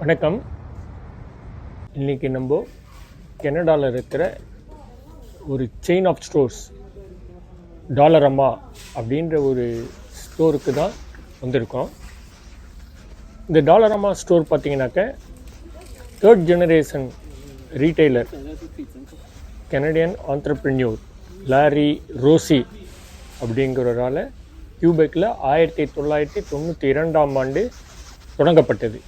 வணக்கம். இன்றைக்கி நம்ம கனடாவில் இருக்கிற ஒரு செயின் ஆஃப் ஸ்டோர்ஸ் டாலர் அம்மா அப்படின்ற ஒரு ஸ்டோருக்கு தான் வந்திருக்கோம். இந்த டாலர் அம்மா ஸ்டோர் பார்த்தீங்கன்னாக்க third generation retailer Canadian entrepreneur Larry Rossy அப்படிங்கிறவரால் கியூபெக்கில் ஆயிரத்தி தொள்ளாயிரத்தி தொண்ணூற்றி இரண்டாம் ஆண்டு தொடங்கப்பட்டது.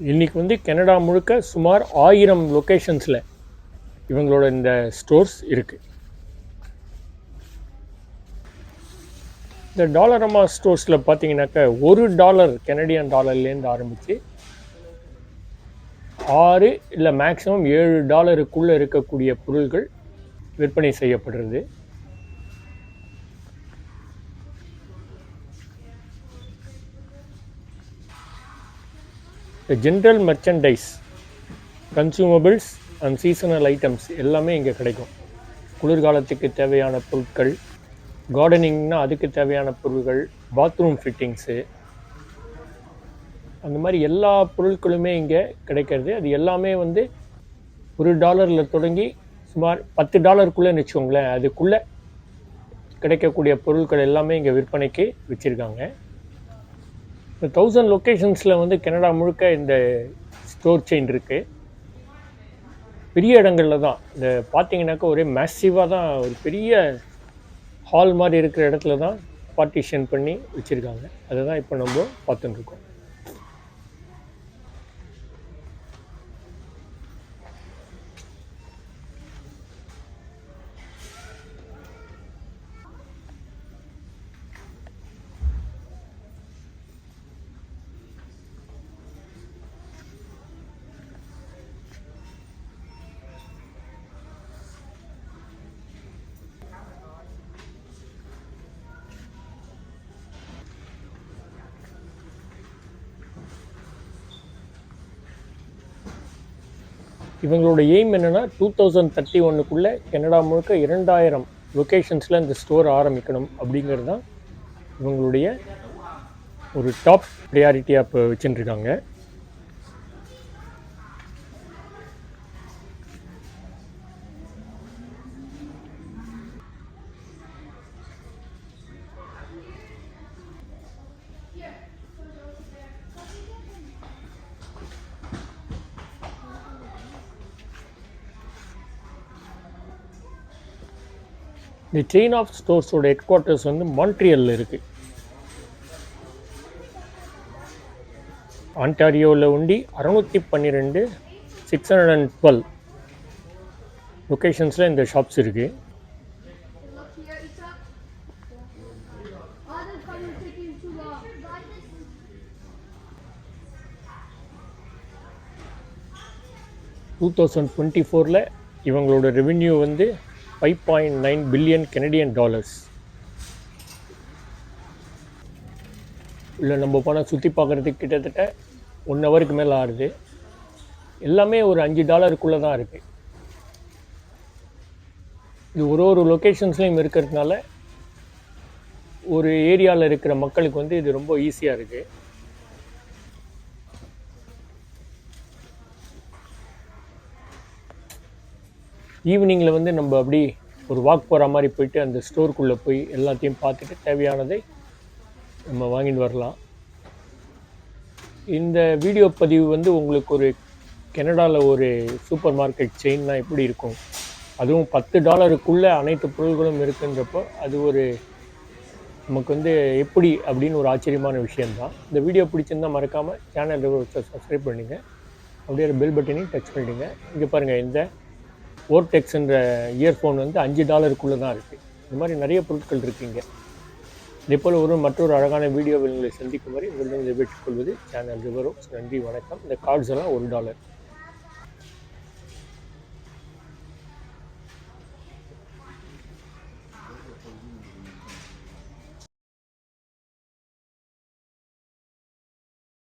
இன்றைக்கி வந்து கனடா முழுக்க சுமார் ஆயிரம் லொக்கேஷன்ஸில் இவங்களோட இந்த ஸ்டோர்ஸ் இருக்குது இந்த டாலரமா ஸ்டோர்ஸில் பார்த்தீங்கன்னாக்க ஒரு டாலர் கெனடியன் டாலர்லேருந்து ஆரம்பித்து ஆறு இல்லை மேக்ஸிமம் ஏழு டாலருக்குள்ளே இருக்கக்கூடிய பொருள்கள் விற்பனை செய்யப்படுறது. இந்த general merchandise consumables and seasonal items எல்லாமே இங்கே கிடைக்கும். குளிர்காலத்துக்கு தேவையான பொருட்கள் கார்டனிங்னா அதுக்கு தேவையான பொருட்கள் பாத்ரூம் ஃபிட்டிங்ஸு அந்த மாதிரி எல்லா பொருட்களுமே இங்கே கிடைக்கிறது. அது எல்லாமே வந்து ஒரு டாலரில் தொடங்கி சுமார் பத்து டாலருக்குள்ளேன்னு வச்சுக்கோங்களேன். அதுக்குள்ளே கிடைக்கக்கூடிய பொருட்கள் எல்லாமே இங்கே விற்பனைக்கு வச்சுருக்காங்க. இந்த தௌசண்ட் லொக்கேஷன்ஸில் வந்து கனடா முழுக்க இந்த ஸ்டோர் செயின் இருக்குது பெரிய இடங்களில் தான். இந்த பார்த்தீங்கன்னாக்கா ஒரே மேசிவாக தான் ஒரு பெரிய ஹால் மாதிரி இருக்கிற இடத்துல தான் பார்ட்டிஷன் பண்ணி வச்சுருக்காங்க. அதை தான் இப்போ நம்ம பார்த்துட்டுருக்கோம் இவங்களோட எய்ம் என்னென்னா டூ தௌசண்ட் தேர்ட்டி ஒன்றுக்குள்ளே கனடா முழுக்க இரண்டாயிரம் லொக்கேஷன்ஸில் இந்த ஸ்டோர் ஆரம்பிக்கணும் அப்படிங்கிறது தான் இவங்களுடைய ஒரு டாப் ப்ரியாரிட்டியாக இப்போ வச்சுட்டுருக்காங்க இந்த செயின் ஆஃப் ஸ்டோர்ஸோட ஹெட் குவார்ட்டர்ஸ் வந்து மான்ட்ரியலில் இருக்குது ஆன்டாரியோவில் உண்டி அறநூற்றி பன்னிரெண்டு சிக்ஸ் ஹண்ட்ரட் அண்ட் டுவெல் லொக்கேஷன்ஸில் இந்த ஷாப்ஸ் இருக்குது டூ தௌசண்ட் டுவெண்ட்டி ஃபோரில் இவங்களோட ரெவென்யூ வந்து five point nine billion Canadian dollars இல்லை நம்ம போனால் சுற்றி பார்க்குறதுக்கு கிட்டத்தட்ட ஒன் ஹவருக்கு மேலே ஆகுது. எல்லாமே ஒரு அஞ்சு டாலருக்குள்ளே தான் இருக்குது இது ஒரு ஒரு லொக்கேஷன்ஸ்லையும் இருக்கிறதுனால ஒரு ஏரியாவில் இருக்கிற மக்களுக்கு வந்து இது ரொம்ப ஈஸியாக இருக்குது ஈவினிங்கில் வந்து நம்ம அப்படி ஒரு வாக் போகிற மாதிரி போயிட்டு அந்த ஸ்டோருக்குள்ளே போய் எல்லாத்தையும் பார்த்துட்டு தேவையானதை நம்ம வாங்கிட்டு வரலாம். இந்த வீடியோ பதிவு வந்து உங்களுக்கு ஒரு கனடாவில் ஒரு சூப்பர் மார்க்கெட் செயின்னா எப்படி இருக்கும்? அதுவும் பத்து டாலருக்குள்ளே அனைத்து பொருள்களும் இருக்குன்றப்போ அது ஒரு நமக்கு வந்து எப்படி அப்படின்னு ஒரு ஆச்சரியமான விஷயந்தான் இந்த வீடியோ பிடிச்சிருந்தா மறக்காமல் சேனல் சப்ஸ்கிரைப் பண்ணிங்க. அப்படியே பெல் பட்டனையும் டச் பண்ணிடுங்க. இங்கே பாருங்கள் இந்த ஓர்டெக்ஸ்ன்ற இயர்ஃபோன் வந்து அஞ்சு டாலருக்குள்ளே தான் இருக்குது இந்த மாதிரி நிறைய பொருட்கள் இருக்குங்க இதே போல் ஒரு மற்றொரு அழகான வீடியோவில் உங்களை சந்திக்கும் வரை உங்களிடம் கொள்வது சேனல் ரிவரோ நன்றி வணக்கம். இந்த கார்ட்ஸ் எல்லாம் ஒரு டாலர்.